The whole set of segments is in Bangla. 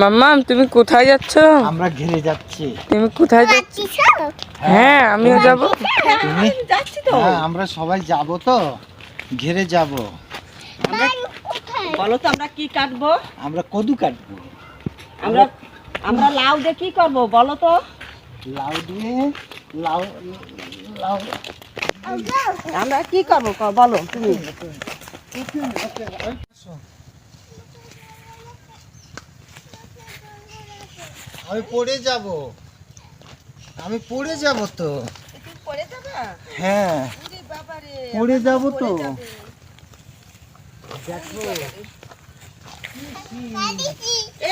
মাম্মাম তুমি কোথায় যাচ্ছ? আমরা ঘিরে যাচ্ছি। তুমি কোথায় যাচ্ছ? হ্যাঁ আমিও যাব। তুমি? যাচ্ছি তো। হ্যাঁ আমরা সবাই যাব তো। ঘিরে যাব। বলো তো আমরা কি কাটবো? আমরা কদু কাটবো। আমরা আমরা লাউ দিয়ে কি করব? বলো তো। লাউ দিয়ে লাউ লাউ আমরা কি করব? বলো তুমি। আমি পড়ে যাব। আমি পড়ে যাব তো। হ্যাঁ। পড়ে যাব তো। দেখো।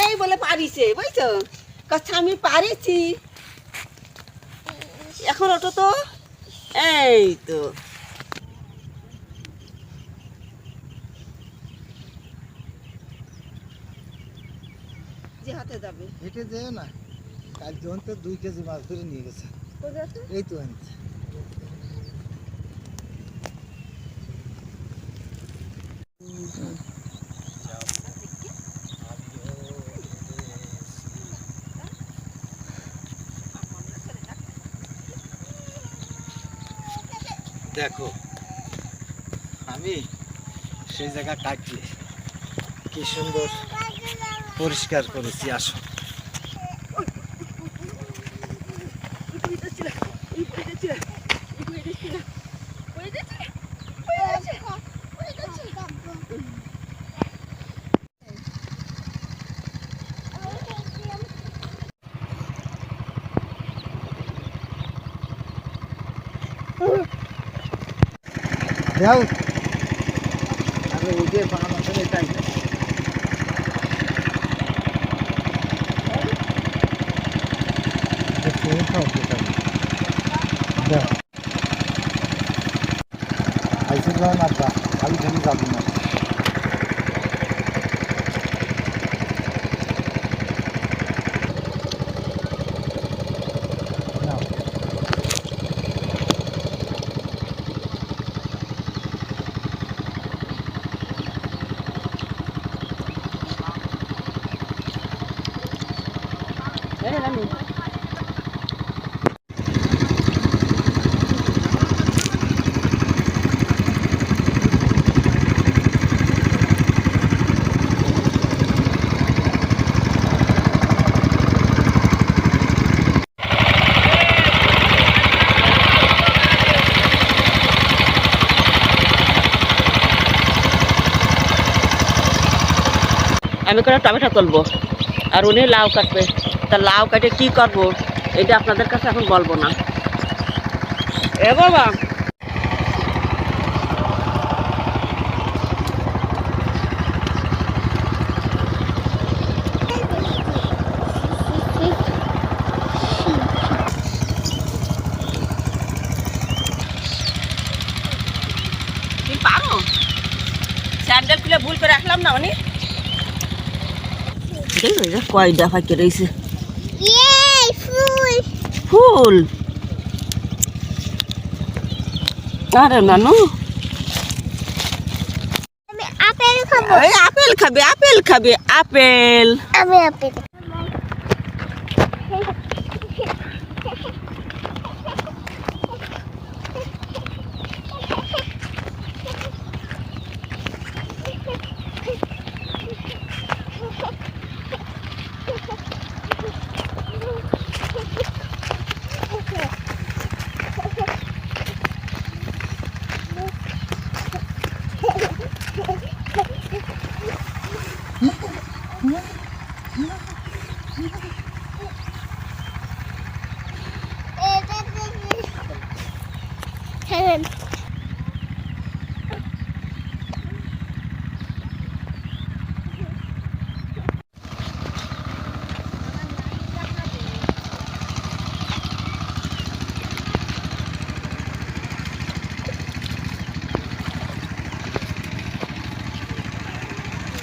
এই বলে পারিছে বুঝছ? কথা আমি পারিছি। এখন ওটা তো। এই তো। যে হাতে যাবে। হেঁটে যেও না। কাল তো দুই কেজি মাছ ধরে নিয়ে গেছে। এই তো আনছে দেখো আমি সেই জায়গা কাটছি কি সুন্দর। পরিষ্কার করেছি আসো দাও আরে ওই যে বাম আসলে তাই আইসে যাও না তা খালি খালি যাব না নাও। আমি করে টমেটো তুলবো। আর উনি লাউ কাটবে। তা লাউ কাটে কি করব, এটা আপনাদের কাছে এখন বলব না। এ বাবা! ভুল করে রাখলাম না অনেক দেখো এটা কয় দফা কেটেছে ফুল আরে নানু আমি আপেল খাব এই আপেল খাবে আপেল খাবে আপেল আমি আপেল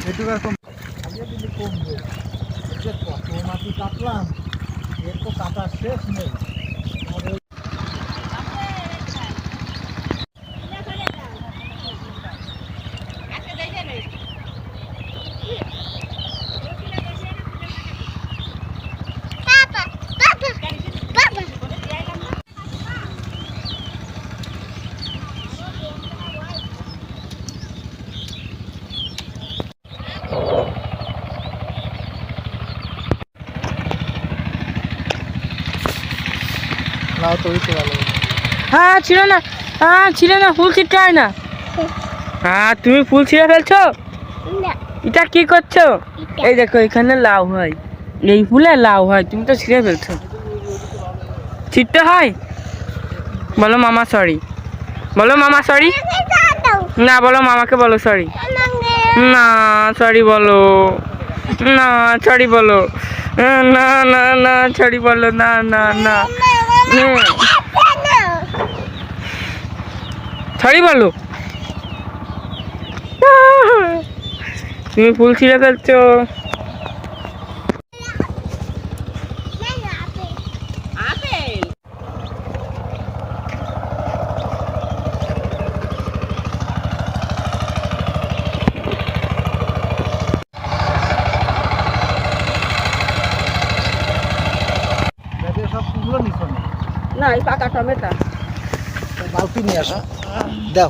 আগে দিলে কমবে। কত মাটি কাটলাম এর তো কাটা শেষ নেই। হ্যাঁ ছিল না। হ্যাঁ ছিল না ফুল ছিটতে হয় না। হ্যাঁ তুমি ফুল ছিঁড়ে ফেলছো? এটা কি করছ? এই দেখো এখানে লাউ হয়। এই ফুলে লাউ হয় তুমি তো ছিঁড়ে ফেলছো। ছিটতে হয়? বলো মামা সরি বলো মামা সরি না বলো মামাকে বলো সরি না সরি বলো। না সরি বলো। না না না সরি বলো। না না না। সরি ভালো। তুমি ফুল ছিঁড়ে ফেলছো। না এই পাকা টমেটো। বালতি নিয়ে আসা। দাও।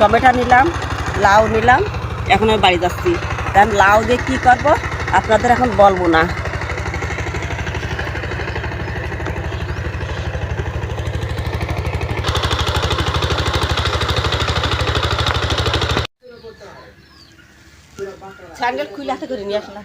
টমেটো নিলাম, লাউ নিলাম, এখন আমি বাড়ি যাচ্ছি। কারণ লাউ দিয়ে কী করব? আপনাদের এখন বলব না। স্যান্ডেল খুলে হাতে করে নিয়ে আসলাম।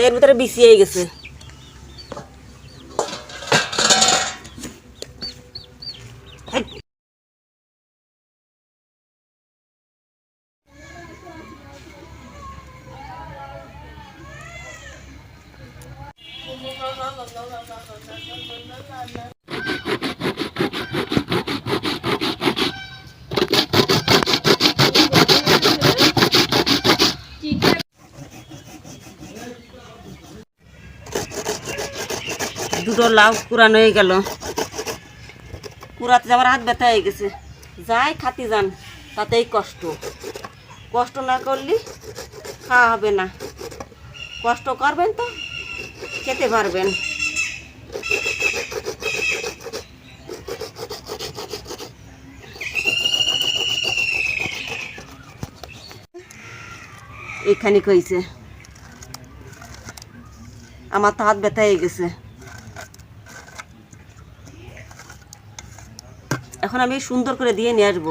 তো এর ভিতরে বিছিয়ে গেছে। দুটো লাউ কুরানো হয়ে গেল। কুড়াতে আমার হাত ব্যথা হয়ে গেছে। যাই খাতি যান, তাতেই কষ্ট। কষ্ট না করলে খাওয়া হবে না। কষ্ট করবেন তো, খেতে পারবেন। এখানে কইছে, আমার তো হাত ব্যথা হয়ে গেছে। এখন আমি সুন্দর করে দিয়ে নিয়ে আসব।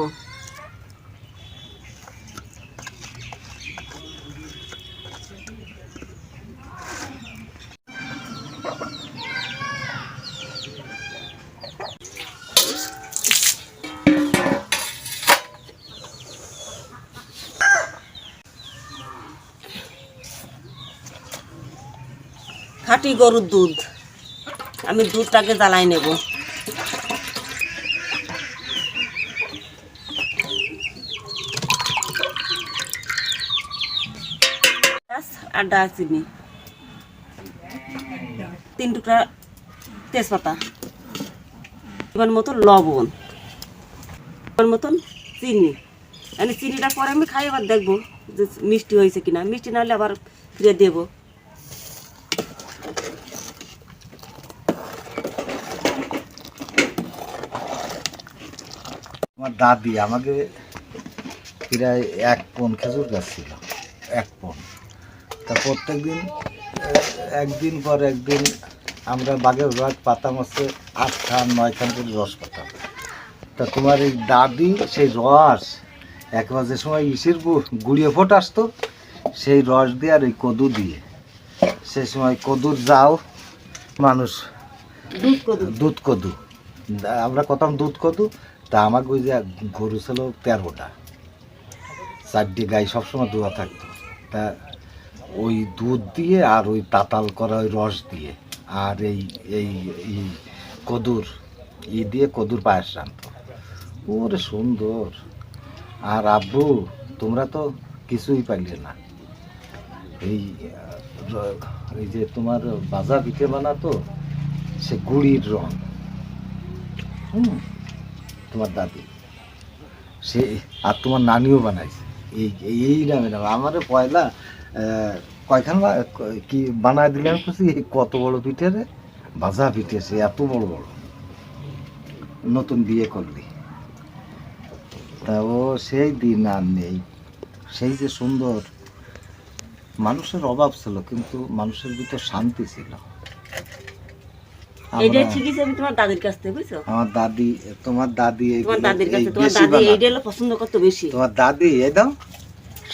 খাঁটি গরুর দুধ। আমি দুধটাকে জ্বালাই নেব। আর চিনি। তিন টুকরা তেজপাতা। এবার মতন লবণ। এবার মতন চিনি। মানে চিনিটা পরে আমি খাই আবার দেখব যে মিষ্টি হয়েছে কিনা। মিষ্টি না হলে আবার ফিরে দেবো। আমার দাদি আমাকে প্রায় এক পন খেজুর গাছ ছিল। এক পন। তা প্রত্যেক দিন একদিন পর একদিন আমরা বাঘের বাঘ পাতাম হচ্ছে আট খান নয় খান করে রস পাতাম। তা তোমার এই দাদি সেই রস একবার যে সময় ইসির গু- গুড়িয়ে ফোট আসতো সেই রস দিয়ে আর ওই কদু দিয়ে। সেই সময় কদুর যাও মানুষ দুধ কদু। দুধ কদু। আমরা কতাম দুধ কদু তা আমাকে ওই যে গরু ছিল তেরোটা। চারটি গাই সবসময় দোয়া থাকতো। তা ওই দুধ দিয়ে আর ওই তাতাল করা ওই রস দিয়ে। আর এই এই এই কদুর, ই দিয়ে কদুর পায়েস রাখতো ওরে সুন্দর। আর আব্বু, তোমরা তো কিছুই পাইলে না। এই এই যে তোমার বাজা পিঠে বানাতো সে গুড়ির রং। হুম, তোমার দাদি। সে, আর তোমার নানিও বানাইছে। এই, এই- নামে নাম। আমার পয়লা কয়খান কি বানায় দিলাম খুশি কত বড় পিঠে রে? ভাজা পিঠে সে এত বড় বড়। নতুন বিয়ে করলি। তা ও সেই দিন আর নেই। সেই যে সুন্দর মানুষের অভাব ছিল কিন্তু মানুষের ভিতর শান্তি ছিল। তোমার দাদির কাছ থেকে বুঝছ? আমার দাদি তোমার দাদি তোমার দাদির এই কাছে তোমার বেশি দাদি। এইটা হলো পছন্দ করতো বেশি। তোমার দাদি এই দাও।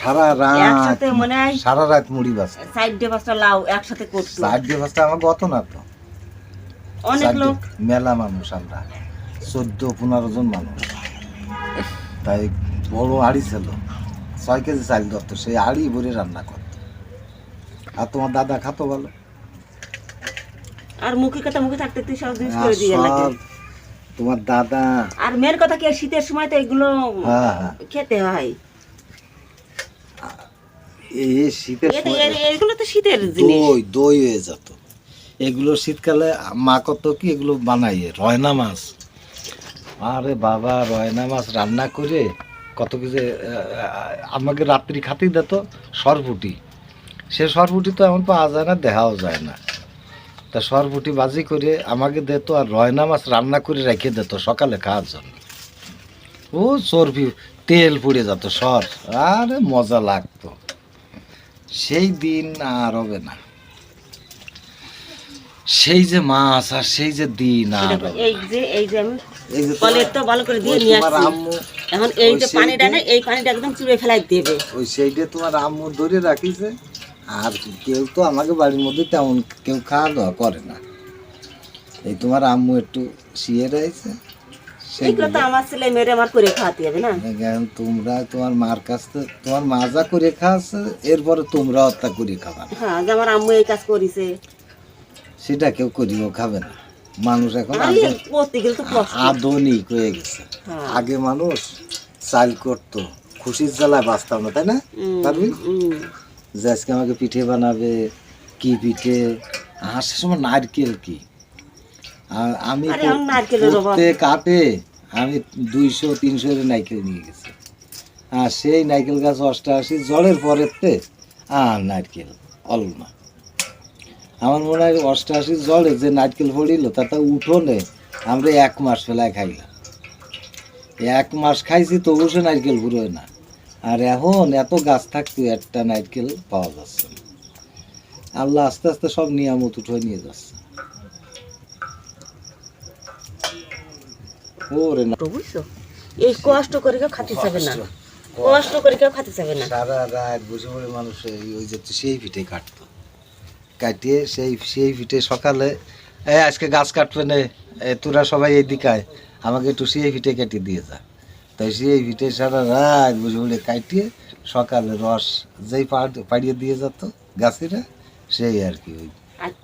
সারা রাত একসাথে মনে হয় সারা রাত মুড়ি বাসে সাইড পাঁচটা লাউ একসাথে করতো সাইড দিয়ে আমার গত না তো। অনেক লোক। মেলা মানুষ আমরা। চোদ্দ পনেরো জন মানুষ। তাই বড় আড়ি ছিল। ছয় কেজি চাল ধরতো সেই আড়ি ভরে রান্না করতো। আর তোমার দাদা খাতো ভালো? আর মুখে কথা মুখে থাকতে তুই সব জিনিস করে দিয়ে লাগে তোমার দাদা। আর মেয়ের কথা কি শীতের সময় তো এগুলো হ্যাঁ হ্যাঁ। খেতে হয়? এই শীতের এগুলো তো শীতের দই দই হয়ে যেত। এগুলো শীতকালে মা কত কি এগুলো বানাইয়ে রয়না মাছ। আরে বাবা রয়না মাছ রান্না করে কত কিছু আমাকে রাত্রি খাতেই দিত সরপুটি। সে সরপুটি তো এমন পাওয়া যায় না দেখাও যায় না। তা সরপুটি বাজি করে আমাকে দিত আর রয়না মাছ রান্না করে রেখে দিত সকালে খাওয়ার জন্য। ও চর্বি তেল পুড়ে যেত সর। আরে মজা লাগতো। সেই দিন আর হবে না। সেই যে মাছ আর সেই যে দিন আর এই যে এই যে আমি কলের তো ভালো করে দিয়ে নিয়ে তোমার আসছি। আম্মু এখন এই যে পানিটা না এই পানিটা একদম চুড়ে ফেলাই দেবে। ওই সেইটা তোমার আম্মু ধরে রাখিছে আর কেউ তো আমাকে বাড়ির মধ্যে তেমন কেউ খাওয়া দাওয়া করে না। এই তোমার আম্মু একটু শিয়ে রয়েছে। এইগুলো তো আমার ছেলে মেয়েরে আমার করে খাওয়াতে হবে না। তোমরা তোমার মার কাছ থেকে তোমার মাজা করে খাওয়াছে এরপরে তোমরা হত্যা করে খাবা হ্যাঁ যে আমার আম্মু এই কাজ করেছে। সেটা কেউ করিও খাবে না। মানুষ এখন আধুনিক- তো হয়ে গেছে। হ্যাঁ। আগে মানুষ চাল করতো খুশির জ্বালায় বাঁচতাম না তাই না? পারবি? যে আজকে আমাকে পিঠে বানাবে কি পিঠে? আর সে সময় নারকেল কি? আর আমি কাটে আমি দুইশো তিনশো নারকেল নিয়ে গেছি। আর সেই নারকেল গাছ অষ্টআশি জলের পরেতে আর নারকেল অলমা আমার মনে হয় অষ্টআশি জলে যে নারকেল পড়িল তাতে উঠোনে আমরা এক মাস ফেলায় খাইলাম। এক মাস খাইছি তবু সে নারকেল পুরোয় না। আর এখন এত গাছ থাকতো একটা নারকেল পাওয়া যাচ্ছে না। আল্লাহ আস্তে আস্তে সব নিয়ামত উঠে নিয়ে যাচ্ছে। ওরে না। তো বুঝছ? এই কষ্ট করে কেউ খাতে চাবে না। কষ্ট করে কেউ খাতে চাবে না। সারা রাত বসে পড়ে মানুষ এই- ওই যে সেই পিঠে কাটতো। কাটিয়ে সেই সেই পিঠে সকালে এই আজকে গাছ কাটবে না এ, তোরা সবাই এইদিকে আয় আমাকে একটু সেই পিঠে কেটে দিয়ে যা। তাই সেই পিঠে সারা রাত বসে পড়ে কাটিয়ে সকালে রস যেই পাড়- পাড়িয়ে দিয়ে যেত গাছেরা সেই আর কি ওই।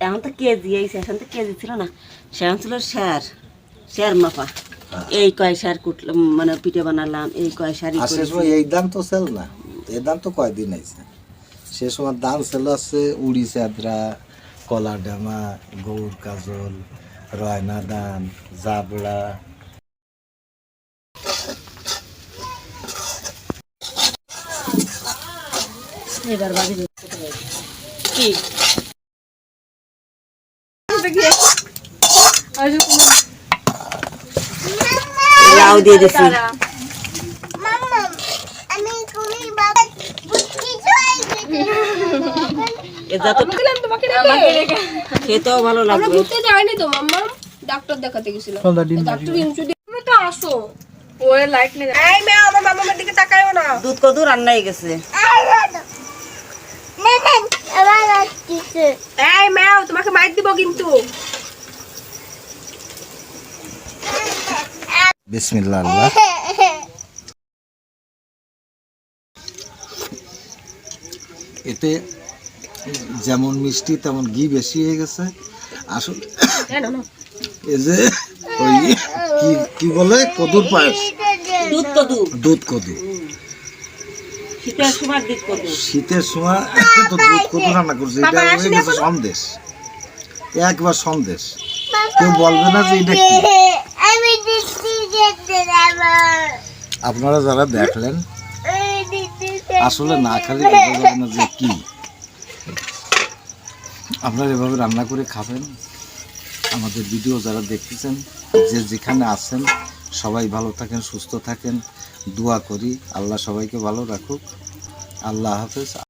এখন তো কেজি এই সেশন তো কেজি ছিল না। সেশন ছিল স্যার স্যার মাপা। এই কয় স্যার কুটলাম মানে পিঠে বানালাম এই কয় শাড়ি আর সে সময় এই দাম তো সেল না। এই দাম তো কয়দিন আইছে? সে সময় দাম সেল আছে উড়ি চাদরা কলা ডামা গৌর কাজল রয়না দান জাবড়া। এবার বাজে কি? লাউ দিয়ে দিছি। খেতেও লাইট নেই আমার মামার দিকে তাকায়ও না। দুধ কত রান্নাই গেছে? এই ম্যাও তোমাকে মাইর দিব কিন্তু। বিসমিল্লা আল্লাহ এতে যেমন মিষ্টি তেমন ঘি বেশি হয়ে গেছে। আসলে এই যে ওই কি কি বলে? কদুর পায়েস। দুধ কদু দুধ কদু শীতের সময় দুধ কদু শীতের সময় তো দুধ কদু রান্না করছে। এটা হয়ে গেছে সন্দেশ। একবার সন্দেশ। কেউ বলবে না যে এটা কি আমি দিচ্ছি যেতে আমার আপনারা যারা দেখলেন, আসলে না খালি যে কি? আপনারা এভাবে রান্না করে খাবেন? আমাদের ভিডিও যারা দেখতেছেন, যে যেখানে আছেন, সবাই ভালো থাকেন, সুস্থ থাকেন, দোয়া করি। আল্লাহ সবাইকে ভালো রাখুক। আল্লাহ হাফেজ।